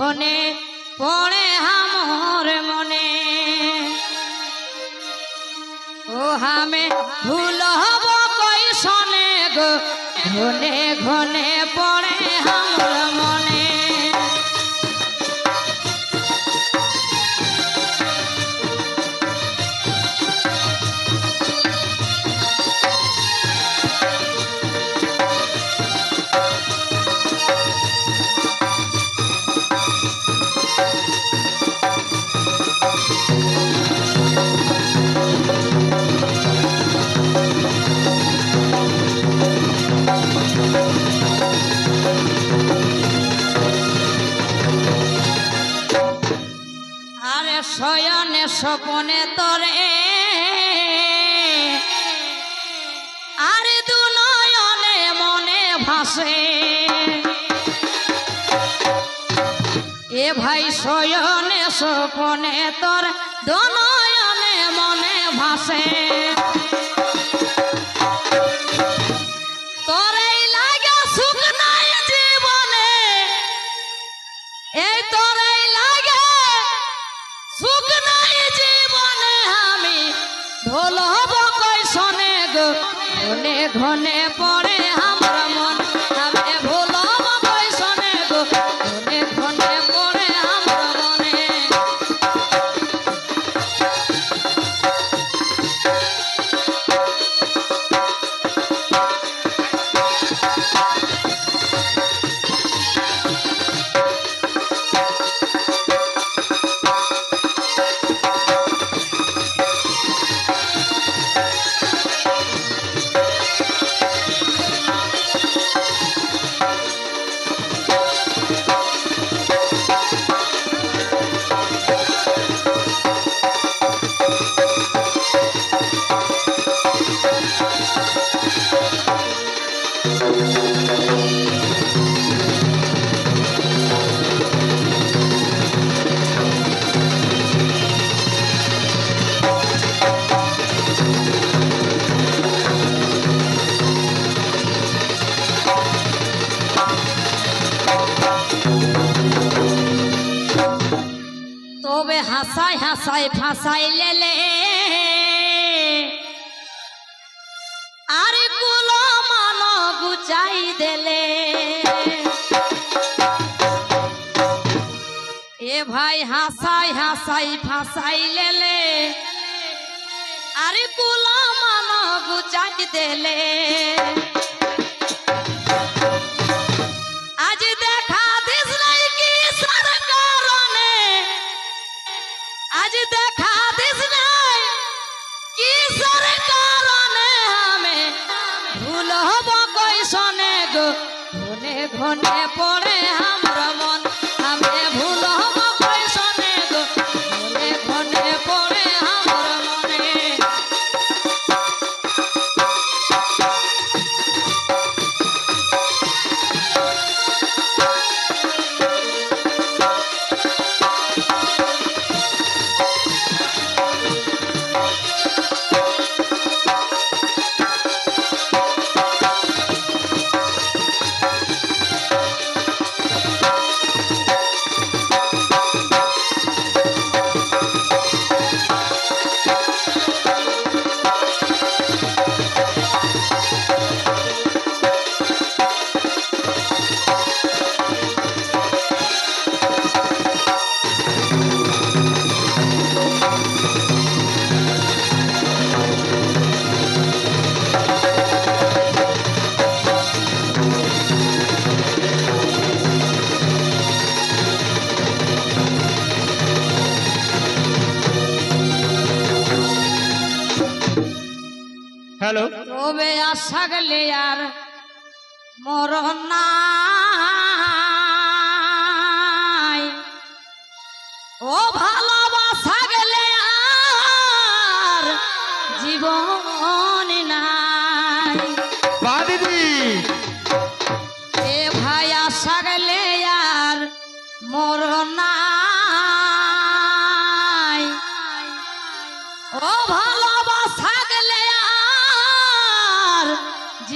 ঘনে পড়ে হামর মনে। ও হামে ভুল হব কই শনে গো, ঘনে ঘনে পড়ে হামর স্বপনে তরে। আর দু নয়নে মনে ভাসে। এ ভাই সয়নে স্বপনে তোর দু নয়নে মনে ভাসে। ঘনে ঘনে পড়ে হাসাই ফাঁসাই লেলে। আরে কুলো মান গুচাই দেলে। এ ভাই হাসাই হাসাই ফাঁসাই লেলে। আরে কুলো মান গুচাই দেলে। ঘনে ঘনে পড়ে হ্যালো তবে আশা গেলে আর মরণ নাই